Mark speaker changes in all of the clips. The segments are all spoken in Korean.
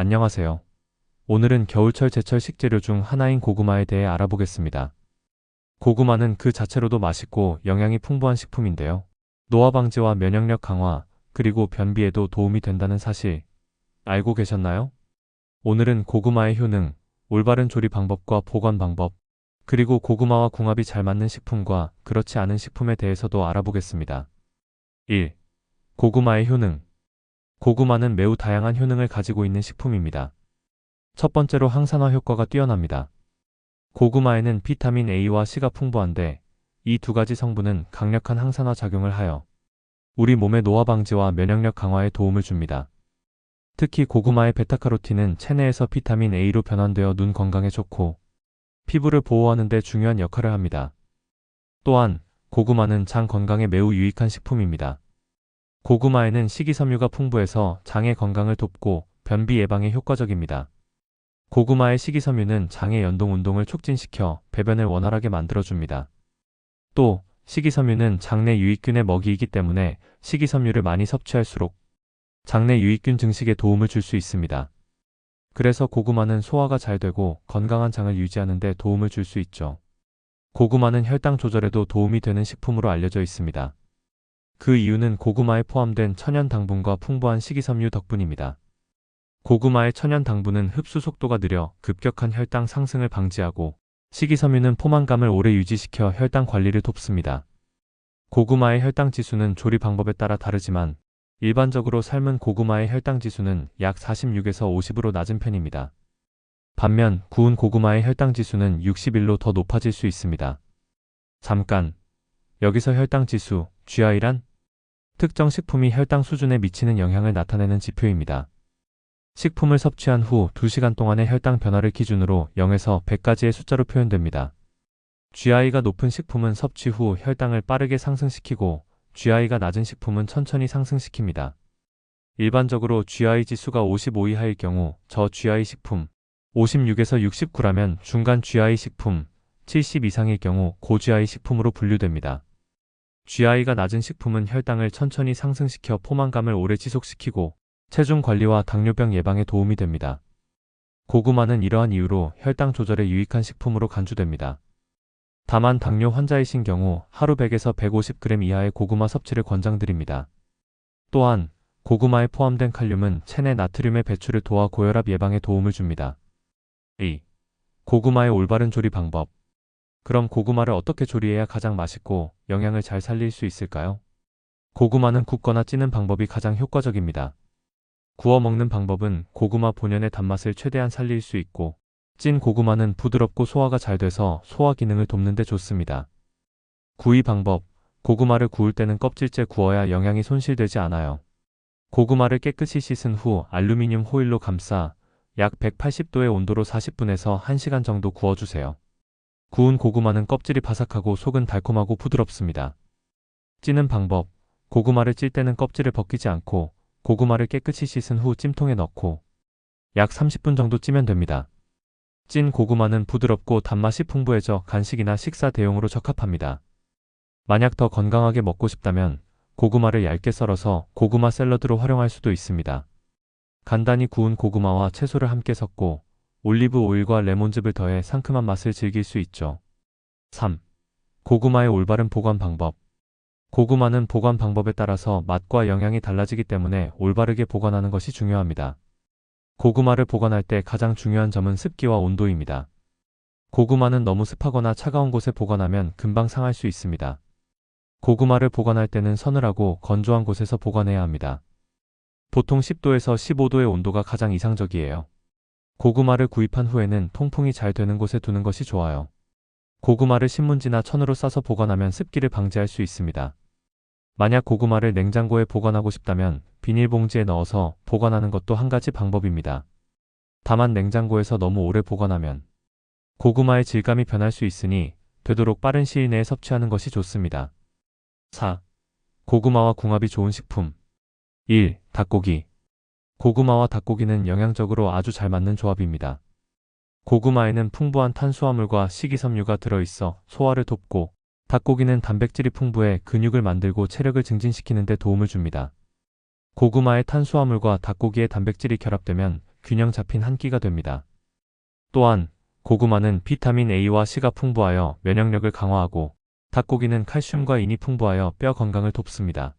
Speaker 1: 안녕하세요. 오늘은 겨울철 제철 식재료 중 하나인 고구마에 대해 알아보겠습니다. 고구마는 그 자체로도 맛있고 영양이 풍부한 식품인데요. 노화 방지와 면역력 강화, 그리고 변비에도 도움이 된다는 사실 알고 계셨나요? 오늘은 고구마의 효능, 올바른 조리 방법과 보관 방법, 그리고 고구마와 궁합이 잘 맞는 식품과 그렇지 않은 식품에 대해서도 알아보겠습니다. 1. 고구마의 효능. 고구마는 매우 다양한 효능을 가지고 있는 식품입니다. 첫 번째로 항산화 효과가 뛰어납니다. 고구마에는 비타민 A와 C가 풍부한데 이 두 가지 성분은 강력한 항산화 작용을 하여 우리 몸의 노화 방지와 면역력 강화에 도움을 줍니다. 특히 고구마의 베타카로틴은 체내에서 비타민 A로 변환되어 눈 건강에 좋고 피부를 보호하는 데 중요한 역할을 합니다. 또한 고구마는 장 건강에 매우 유익한 식품입니다. 고구마에는 식이섬유가 풍부해서 장의 건강을 돕고 변비 예방에 효과적입니다. 고구마의 식이섬유는 장의 연동 운동을 촉진시켜 배변을 원활하게 만들어줍니다. 또 식이섬유는 장내 유익균의 먹이이기 때문에 식이섬유를 많이 섭취할수록 장내 유익균 증식에 도움을 줄 수 있습니다. 그래서 고구마는 소화가 잘 되고 건강한 장을 유지하는 데 도움을 줄 수 있죠. 고구마는 혈당 조절에도 도움이 되는 식품으로 알려져 있습니다. 그 이유는 고구마에 포함된 천연 당분과 풍부한 식이섬유 덕분입니다. 고구마의 천연 당분은 흡수 속도가 느려 급격한 혈당 상승을 방지하고 식이섬유는 포만감을 오래 유지시켜 혈당 관리를 돕습니다. 고구마의 혈당 지수는 조리 방법에 따라 다르지만 일반적으로 삶은 고구마의 혈당 지수는 약 46에서 50으로 낮은 편입니다. 반면 구운 고구마의 혈당 지수는 61로 더 높아질 수 있습니다. 잠깐. 여기서 혈당 지수, GI란 특정 식품이 혈당 수준에 미치는 영향을 나타내는 지표입니다. 식품을 섭취한 후 2시간 동안의 혈당 변화를 기준으로 0에서 100까지의 숫자로 표현됩니다. GI가 높은 식품은 섭취 후 혈당을 빠르게 상승시키고 GI가 낮은 식품은 천천히 상승시킵니다. 일반적으로 GI 지수가 55 이하일 경우 저 GI 식품, 56에서 69라면 중간 GI 식품, 70 이상일 경우 고 GI 식품으로 분류됩니다. GI가 낮은 식품은 혈당을 천천히 상승시켜 포만감을 오래 지속시키고 체중 관리와 당뇨병 예방에 도움이 됩니다. 고구마는 이러한 이유로 혈당 조절에 유익한 식품으로 간주됩니다. 다만 당뇨 환자이신 경우 하루 100에서 150g 이하의 고구마 섭취를 권장드립니다. 또한 고구마에 포함된 칼륨은 체내 나트륨의 배출을 도와 고혈압 예방에 도움을 줍니다. 2. 고구마의 올바른 조리 방법. 그럼 고구마를 어떻게 조리해야 가장 맛있고 영양을 잘 살릴 수 있을까요? 고구마는 굽거나 찌는 방법이 가장 효과적입니다. 구워 먹는 방법은 고구마 본연의 단맛을 최대한 살릴 수 있고 찐 고구마는 부드럽고 소화가 잘 돼서 소화 기능을 돕는 데 좋습니다. 구이 방법 고구마를 구울 때는 껍질째 구워야 영양이 손실되지 않아요. 고구마를 깨끗이 씻은 후 알루미늄 호일로 감싸 약 180도의 온도로 40분에서 1시간 정도 구워주세요. 구운 고구마는 껍질이 바삭하고 속은 달콤하고 부드럽습니다. 찌는 방법 고구마를 찔 때는 껍질을 벗기지 않고 고구마를 깨끗이 씻은 후 찜통에 넣고 약 30분 정도 찌면 됩니다. 찐 고구마는 부드럽고 단맛이 풍부해져 간식이나 식사 대용으로 적합합니다. 만약 더 건강하게 먹고 싶다면 고구마를 얇게 썰어서 고구마 샐러드로 활용할 수도 있습니다. 간단히 구운 고구마와 채소를 함께 섞고 올리브 오일과 레몬즙을 더해 상큼한 맛을 즐길 수 있죠. 3. 고구마의 올바른 보관 방법. 고구마는 보관 방법에 따라서 맛과 영양이 달라지기 때문에 올바르게 보관하는 것이 중요합니다. 고구마를 보관할 때 가장 중요한 점은 습기와 온도입니다. 고구마는 너무 습하거나 차가운 곳에 보관하면 금방 상할 수 있습니다. 고구마를 보관할 때는 서늘하고 건조한 곳에서 보관해야 합니다. 보통 10도에서 15도의 온도가 가장 이상적이에요. 고구마를 구입한 후에는 통풍이 잘 되는 곳에 두는 것이 좋아요. 고구마를 신문지나 천으로 싸서 보관하면 습기를 방지할 수 있습니다. 만약 고구마를 냉장고에 보관하고 싶다면 비닐봉지에 넣어서 보관하는 것도 한 가지 방법입니다. 다만 냉장고에서 너무 오래 보관하면 고구마의 질감이 변할 수 있으니 되도록 빠른 시일 내에 섭취하는 것이 좋습니다. 4. 고구마와 궁합이 좋은 식품 1. 닭고기 고구마와 닭고기는 영양적으로 아주 잘 맞는 조합입니다. 고구마에는 풍부한 탄수화물과 식이섬유가 들어있어 소화를 돕고 닭고기는 단백질이 풍부해 근육을 만들고 체력을 증진시키는 데 도움을 줍니다. 고구마의 탄수화물과 닭고기의 단백질이 결합되면 균형 잡힌 한 끼가 됩니다. 또한 고구마는 비타민 A와 C가 풍부하여 면역력을 강화하고 닭고기는 칼슘과 인이 풍부하여 뼈 건강을 돕습니다.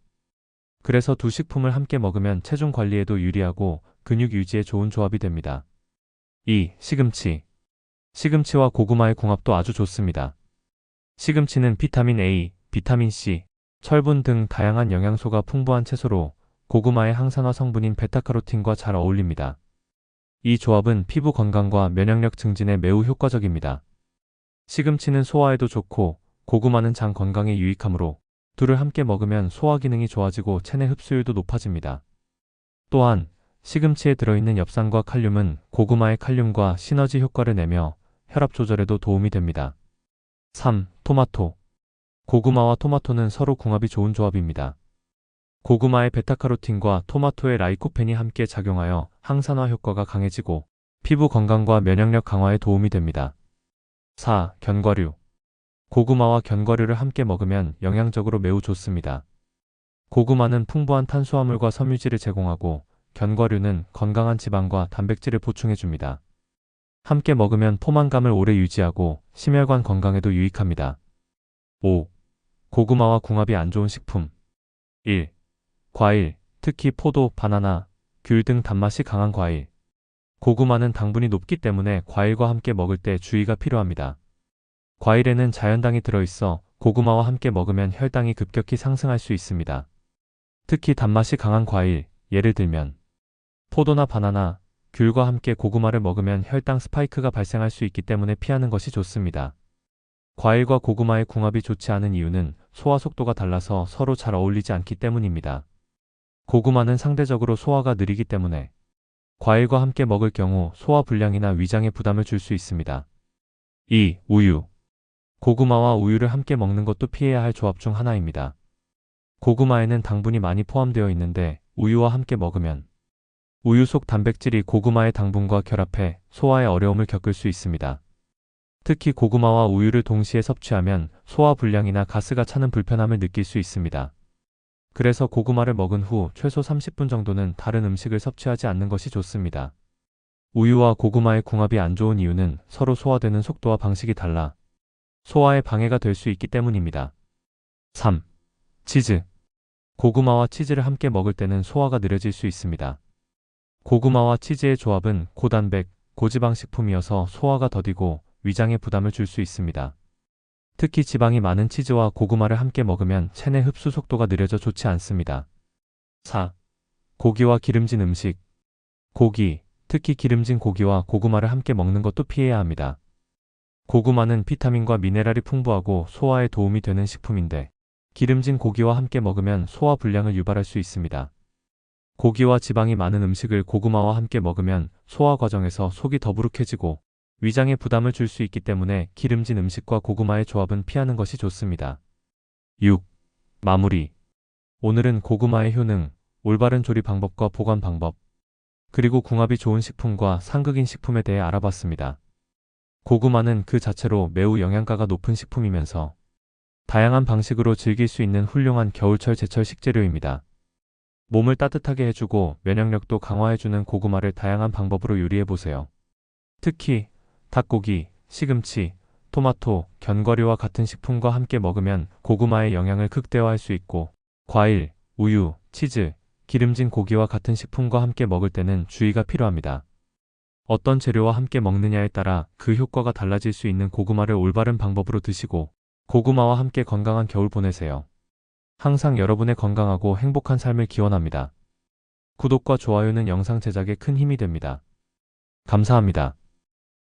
Speaker 1: 그래서 두 식품을 함께 먹으면 체중 관리에도 유리하고 근육 유지에 좋은 조합이 됩니다. 2. 시금치. 시금치와 고구마의 궁합도 아주 좋습니다. 시금치는 비타민 A, 비타민 C, 철분 등 다양한 영양소가 풍부한 채소로 고구마의 항산화 성분인 베타카로틴과 잘 어울립니다. 이 조합은 피부 건강과 면역력 증진에 매우 효과적입니다. 시금치는 소화에도 좋고 고구마는 장 건강에 유익하므로 둘을 함께 먹으면 소화 기능이 좋아지고 체내 흡수율도 높아집니다. 또한 시금치에 들어있는 엽산과 칼륨은 고구마의 칼륨과 시너지 효과를 내며 혈압 조절에도 도움이 됩니다. 3. 토마토. 고구마와 토마토는 서로 궁합이 좋은 조합입니다. 고구마의 베타카로틴과 토마토의 라이코펜이 함께 작용하여 항산화 효과가 강해지고 피부 건강과 면역력 강화에 도움이 됩니다. 4. 견과류. 고구마와 견과류를 함께 먹으면 영양적으로 매우 좋습니다. 고구마는 풍부한 탄수화물과 섬유질을 제공하고 견과류는 건강한 지방과 단백질을 보충해줍니다. 함께 먹으면 포만감을 오래 유지하고 심혈관 건강에도 유익합니다. 5. 고구마와 궁합이 안 좋은 식품 1. 과일, 특히 포도, 바나나, 귤 등 단맛이 강한 과일. 고구마는 당분이 높기 때문에 과일과 함께 먹을 때 주의가 필요합니다. 과일에는 자연당이 들어있어 고구마와 함께 먹으면 혈당이 급격히 상승할 수 있습니다. 특히 단맛이 강한 과일, 예를 들면 포도나 바나나, 귤과 함께 고구마를 먹으면 혈당 스파이크가 발생할 수 있기 때문에 피하는 것이 좋습니다. 과일과 고구마의 궁합이 좋지 않은 이유는 소화 속도가 달라서 서로 잘 어울리지 않기 때문입니다. 고구마는 상대적으로 소화가 느리기 때문에 과일과 함께 먹을 경우 소화 불량이나 위장에 부담을 줄 수 있습니다. 2. 우유. 고구마와 우유를 함께 먹는 것도 피해야 할 조합 중 하나입니다. 고구마에는 당분이 많이 포함되어 있는데 우유와 함께 먹으면 우유 속 단백질이 고구마의 당분과 결합해 소화에 어려움을 겪을 수 있습니다. 특히 고구마와 우유를 동시에 섭취하면 소화 불량이나 가스가 차는 불편함을 느낄 수 있습니다. 그래서 고구마를 먹은 후 최소 30분 정도는 다른 음식을 섭취하지 않는 것이 좋습니다. 우유와 고구마의 궁합이 안 좋은 이유는 서로 소화되는 속도와 방식이 달라 소화에 방해가 될 수 있기 때문입니다. 3. 치즈. 고구마와 치즈를 함께 먹을 때는 소화가 느려질 수 있습니다. 고구마와 치즈의 조합은 고단백, 고지방 식품이어서 소화가 더디고 위장에 부담을 줄 수 있습니다. 특히 지방이 많은 치즈와 고구마를 함께 먹으면 체내 흡수 속도가 느려져 좋지 않습니다. 4. 고기와 기름진 음식. 고기, 특히 기름진 고기와 고구마를 함께 먹는 것도 피해야 합니다. 고구마는 비타민과 미네랄이 풍부하고 소화에 도움이 되는 식품인데 기름진 고기와 함께 먹으면 소화 불량을 유발할 수 있습니다. 고기와 지방이 많은 음식을 고구마와 함께 먹으면 소화 과정에서 속이 더부룩해지고 위장에 부담을 줄 수 있기 때문에 기름진 음식과 고구마의 조합은 피하는 것이 좋습니다. 6. 마무리. 오늘은 고구마의 효능, 올바른 조리 방법과 보관 방법, 그리고 궁합이 좋은 식품과 상극인 식품에 대해 알아봤습니다. 고구마는 그 자체로 매우 영양가가 높은 식품이면서 다양한 방식으로 즐길 수 있는 훌륭한 겨울철 제철 식재료입니다. 몸을 따뜻하게 해주고 면역력도 강화해주는 고구마를 다양한 방법으로 요리해보세요. 특히 닭고기, 시금치, 토마토, 견과류와 같은 식품과 함께 먹으면 고구마의 영양을 극대화할 수 있고 과일, 우유, 치즈, 기름진 고기와 같은 식품과 함께 먹을 때는 주의가 필요합니다. 어떤 재료와 함께 먹느냐에 따라 그 효과가 달라질 수 있는 고구마를 올바른 방법으로 드시고 고구마와 함께 건강한 겨울 보내세요. 항상 여러분의 건강하고 행복한 삶을 기원합니다. 구독과 좋아요는 영상 제작에 큰 힘이 됩니다. 감사합니다.